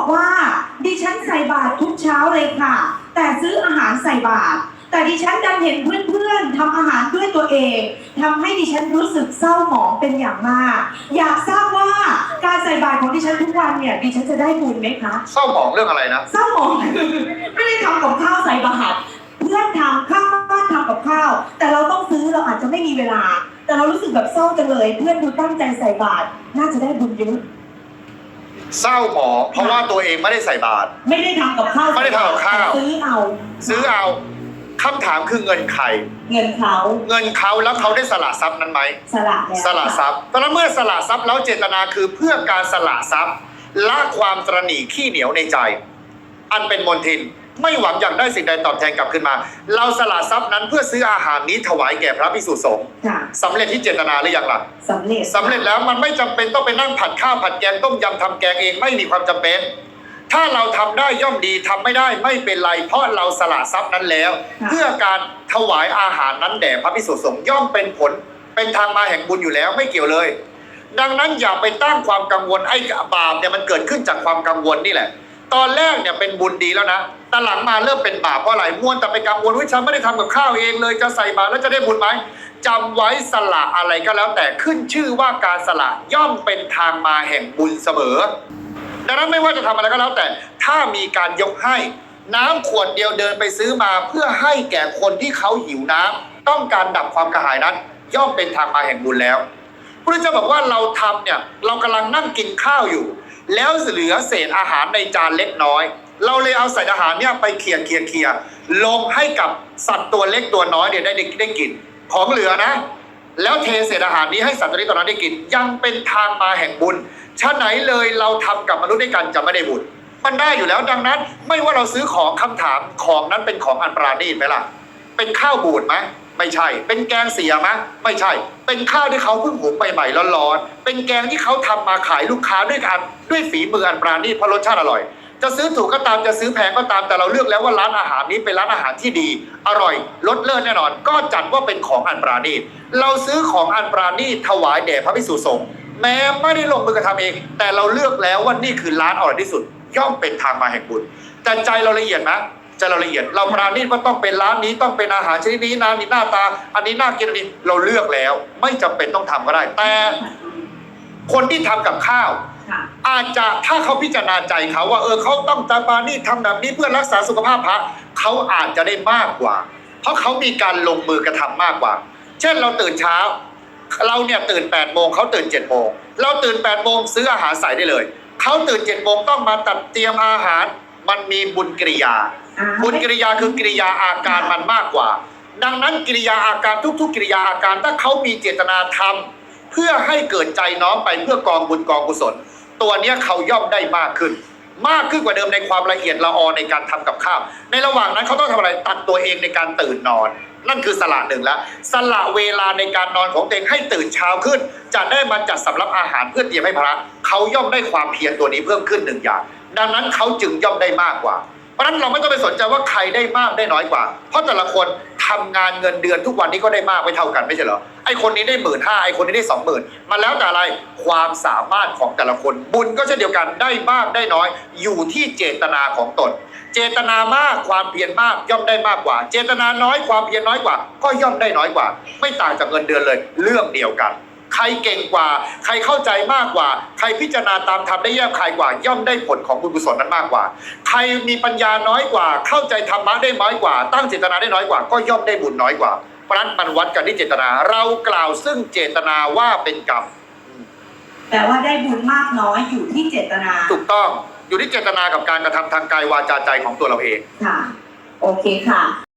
บอกว่า ดิฉันใส่บาตรทุกเช้าเลยค่ะ แต่ซื้ออาหารใส่บาตรแต่ดิฉันดันเห็นเพื่อนๆทำอาหารด้วยตัวเองทำให้ดิฉันรู้สึกเศร้าหมองเป็นอย่างมาก อยากทราบว่าการใส่บาตรของดิฉันทุกวันเนี่ยดิฉันจะได้บุญไหมคะเศร้าหมองเรื่องอะไรนะเศร้าหมองคือไม่ได้ทำกับข้าวใส่บาตรเพื่อนทำข้างบ้านทำกับข้าว แต่เราต้องซื้อเราอาจจะไม่มีเวลา แต่เรารู้สึกแบบเศร้าจังเลย เพื่อนดูตั้งใจใส่บาตรน่าจะได้บุญเยอะ เศร้าหมองเพราะว่าตัวเองไม่ได้ใส่บาตร ไม่ได้ทำกับข้าวไม่ได้ทำกับข้าว แต่ซื้อเอาซื้อเอาคำถามคือเงินใคร เงินเขาเงินเขาแล้วเขาได้สละทรัพย์นั้นไหม สละแล้วสละทรัพย์เพราะฉะนั้นเมื่อสละทรัพย์แล้วเจตนาคือเพื่อการสละทรัพย์ละความตรณีขี้เหนียวในใจ อันเป็นมนทิน ไม่หวังอยากได้สิ่งใดตอบแทนกลับขึ้นมา เราสละทรัพย์นั้นเพื่อซื้ออาหารนี้ถวายแก่พระภิกษุสงฆ์ค่ะสำเร็จที่เจตนาหรือยังล่ะสำเร็จสำเร็จแล้วมันไม่จำเป็นต้องไปนั่งผัดข้าวผัดแกงต้มยำทำแกงเองไม่มีความจำเป็น ถ้าเราทำได้ย่อมดีทำไม่ได้ไม่เป็นไร เพราะเราสละทรัพย์นั้นแล้ว ค่ะ เพื่อการถวายอาหารนั้นแด่พระภิกษุสงฆ์ย่อมเป็นผล เป็นทางมาแห่งบุญอยู่แล้วไม่เกี่ยวเลย ดังนั้นอย่าไปตั้งความกังวลไอ้บาปเนี่ยมันเกิดขึ้นจากความกังวลนี่แหละ ตอนแรกเนี่ยเป็นบุญดีแล้วนะแต่หลังมาเริ่มเป็นบาปเพราะอะไรม้วนแต่ไปกังวลว่าฉันไม่ได้ทำกับข้าวเองเลยจะใส่บาตรแล้วจะได้บุญไหมจำไว้สละอะไรก็แล้ว แต่ขึ้นชื่อว่าการสละย่อมเป็นทางมาแห่งบุญเสมอ ดังนั้นไม่ว่าจะทำอะไรก็แล้วแต่ ถ้ามีการยกให้ น้ำขวดเดียวเดินไปซื้อมาเพื่อให้แก่คนที่เขาหิวน้ำต้องการดับความกระหายนั้น ย่อมเป็นทางมาแห่งบุญแล้วพระเจ้าบอกว่าเราทำเนี่ยเรากำลังนั่งกินข้าวอยู่ แล้วเหลือเศษอาหารในจานเล็กน้อย เราเลยเอาใส่อาหารเนี่ยไปเคี่ยเคี่ยเคี่ยลงให้กับสัตว์ตัวเล็กตัวน้อยเนี่ยได้ได้ได้กิน ของเหลือนะ แล้วเทเศษอาหารนี้ให้สัตว์ตัวนี้ตัวนั้นได้กิน ยังเป็นทางมาแห่งบุญชะไหนเลยเราทำกับมนุษย์ด้วยกันจะไม่ได้บุญมันได้อยู่แล้วดังนั้น ไม่ว่าเราซื้อของคำถามของนั้นเป็นของอันปราณีตไหมล่ะ เป็นข้าวบูดไหมไม่ใช่ เป็นแกงเสียไหมไม่ใช่ เป็นข้าวที่เขาเพิ่งหุงใหม่ๆร้อนๆ เป็นแกงที่เขาทำมาขายลูกค้าด้วยกันด้วยฝีมืออันปราณีตเพราะรสชาติอร่อย จะซื้อถูกก็ตามจะซื้อแพงก็ตามแต่เราเลือกแล้วว่าร้านอาหารนี้เป็นร้านอาหารที่ดี อร่อยลดเลิศแน่นอน ก็จัดว่าเป็นของอันปราณีตเราซื้อของอันปราณีตถวายแด่พระภิกษุสงฆ์แม้ไม่ได้ลงมือกระทำเอง แต่เราเลือกแล้วว่านี่คือร้านอร่อยที่สุด ย่อมเป็นทางมาแห่งบุญแต่ใจเราละเอียดไห มใจเราละเอียด เราปราณีตว่าต้องเป็นร้านนี้ต้องเป็นอาหารชนิดนี้นะนี่หน้าตา อันนี้น่ากินอันนี้เราเลือกแล้ว ไม่จำเป็นต้องทำก็ได้ แต่ คนที่ทำกับข้าวค่ะอาจจะถ้าเขาพิจารณาใจเขาว่า เออเขาต้องตาปานี่ทำแบบนี้เพื่อรักษาสุขภาพพระเขาอาจจะได้มากกว่า เพราะเขามีการลงมือกระทำมากกว่า เช่นเราตื่นเช้า เราเนี่ยตื่น8ปดโมงเขาตื่น7จ็ดโมงเราตื่น8ปดโมงซื้ออาหารใส่ได้เลยเขาตื่น7จ็ดโมงต้องมาตัดเตรียมอาหาร มันมีบุญกิริยาอ่าบุญกิริยาคือกิริยาอาการมันมากกว่า ดังนั้นกิริยาอาการทุก ๆ กิริยาอาการถ้าเขามีเจตนาทำเพื่อให้เกิดใจน้อมไปเพื่อกองบุญกองกุศล ตัวเนี้ยเขาย่อมได้มากขึ้น มากขึ้นกว่าเดิมในความละเอียดละออในการทำกับข้าวในระหว่างนั้นเขาต้องทำอะไรตัดตัวเองในการตื่นนอนนั่นคือสละหนึ่งแล้วสละเวลาในการนอนของตัวเองให้ตื่นเช้าขึ้น จะได้มาจัดสำรับอาหารเพื่อเตรียมให้พระ เขาย่อมได้ความเพียรตัวนี้เพิ่มขึ้นหนึ่งอย่าง ดังนั้นเขาจึงย่อมได้มากกว่า เพราะฉะนั้นเราไม่ต้องไปสนใจว่าใครได้มากได้น้อยกว่า เพราะแต่ละคนทำงานเงินเดือนทุกวันนี้ก็ได้มากไม่เท่ากันไม่ใช่เหรอไอคนนี้ได้หมื่นห้าไอคนนี้ได้สองหมื่นมันแล้วแต่อะไรความสามารถของแต่ละคน บุญก็เช่นเดียวกันได้มากได้น้อย อยู่ที่เจตนาของตน เจตนามากความเพียรมากย่อมได้มากกว่า เจตนาน้อยความเพียรน้อยกว่า ก็ย่อมได้น้อยกว่า ไม่ต่างจากเงินเดือนเลย เรื่องเดียวกัน ใครเก่งกว่า ใครเข้าใจมากกว่า ใครพิจารณาตามธรรมได้แยบคายกว่า ย่อมได้ผลของบุญกุศลนั้นมากกว่า ใครมีปัญญาน้อยกว่า เข้าใจธรรมะได้น้อยกว่า ตั้งเจตนาได้น้อยกว่า ก็ย่อมได้บุญน้อยกว่า เพราะฉะนั้นมันวัดกันที่เจตนา เรากล่าวซึ่งเจตนาว่าเป็นกรรมแต่ว่าได้บุญมากน้อยอยู่ที่เจตนา ถูกต้องอยู่ที่เจตนากับการกระทำทางกายวาจาใจของตัวเราเองค่ะโอเคค่ะ